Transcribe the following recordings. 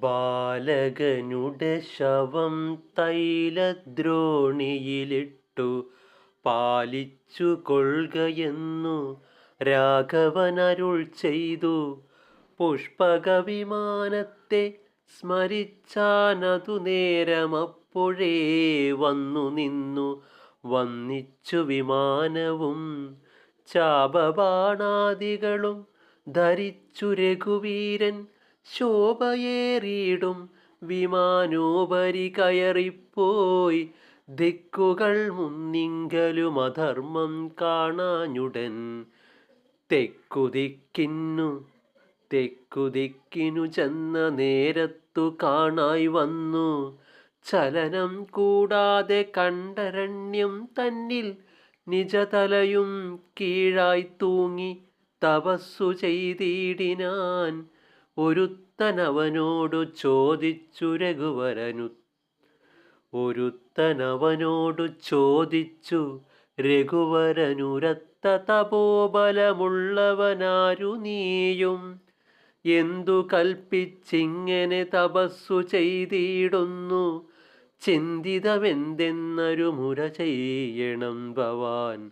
ബാലകനുടെ ശവം തൈലദ്രോണിയിലിട്ടു. പാലിച്ചു കൊള്ളുകയെന്നു രാഘവനരുൾ ചെയ്തു. പുഷ്പകവിമാനത്തെ സ്മരിച്ചാനതു നേരമപ്പോഴേ വന്നു നിന്നു. വന്നിച്ചു വിമാനവും ചാപബാണാദികളും ധരിച്ചു രഘുവീരൻ ശോഭയേറിയിടും. വിമാനോപരി കയറിപ്പോയി. ദിക്കുകൾ മുന്നിങ്കലും അധർമ്മം കാണാഞ്ഞുടൻ. തെക്കുദിക്കിന്നു തെക്കുദിക്കിനു ചെന്ന നേരത്തു കാണായി വന്നു. ചലനം കൂടാതെ കണ്ടരണ്യം തന്നിൽ നിജതലയും കീഴായി തൂങ്ങി തപസ്സു ചെയ്തിടിനാൻ. ഒരുത്തനവനോടു ചോദിച്ചു രഘുവരനു. ഒരുത്തനവനോടു ചോദിച്ചു രഘുവരനുരത്ത തപോബലമുള്ളവനാരു നീയും. എന്തു കൽപ്പിച്ചിങ്ങനെ തപസ്സു ചെയ്തിടുന്നു. ചിന്തിതമെന്തെന്നൊരു മുര ചെയ്യണം ഭവാൻ.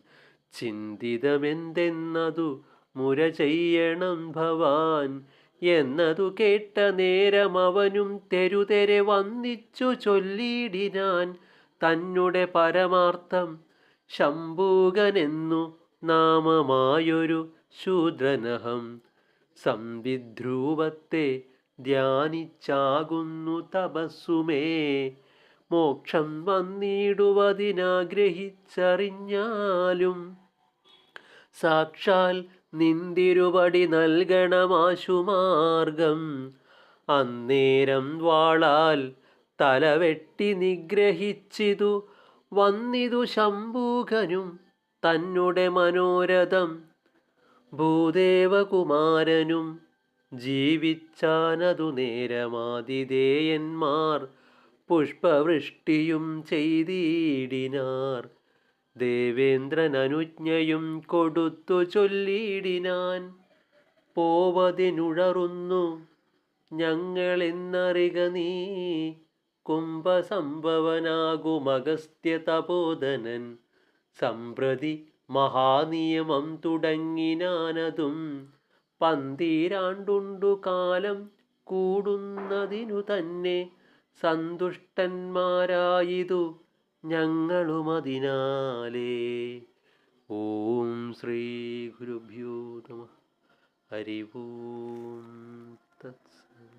ചിന്തിതമെന്തെന്നതു മുര ചെയ്യണം ഭവാൻ. എന്നതു കേട്ട നേരം അവനും തെരുതെരെ വന്നിച്ചു ചൊല്ലിയിടിനാൻ തന്നെ പരമാർത്ഥം ശംഭൂകനെന്നു നാമമായൊരു ശൂദ്രനഹം. സംവിധ്രൂപത്തെ ധ്യാനിച്ചാകുന്നു തപസ്സുമേ. മോക്ഷം വന്നിടുവതിനാഗ്രഹിച്ചറിഞ്ഞാലും സാക്ഷാൽ നിന്തിരുപടി നൽകണമാശുമാർഗം അന്നേരം വാളാൽ തലവെട്ടി നിഗ്രഹിച്ചിതു. വന്നിതു ശംഭൂകനും തന്നുടെ മനോരഥം. ഭൂദേവകുമാരനും ജീവിച്ചാനതു നേരമാതിഥേയന്മാർ. പുഷ്പവൃഷ്ടിയും ചെയ്തിടിനാർ. ദേവേന്ദ്രൻ അനുജ്ഞയും കൊടുത്തു ചൊല്ലിയിടിനാൻ പോവതിനുഴറുന്നു. ഞങ്ങളെന്നറിക നീ കുംഭസംഭവനാകുമഗസ്ത്യ തപോധനൻ സംപ്രതി മഹാനിയമം തുടങ്ങിനാനതും പന്തീരാണ്ടുണ്ടു കാലം കൂടുന്നതിനു തന്നെ സന്തുഷ്ടന്മാരായിതു. ഞങ്ങളുമതിനാലേ. ഓം ശ്രീ ഗുരുഭ്യോ നമ. ഹരി ഓം തത്സ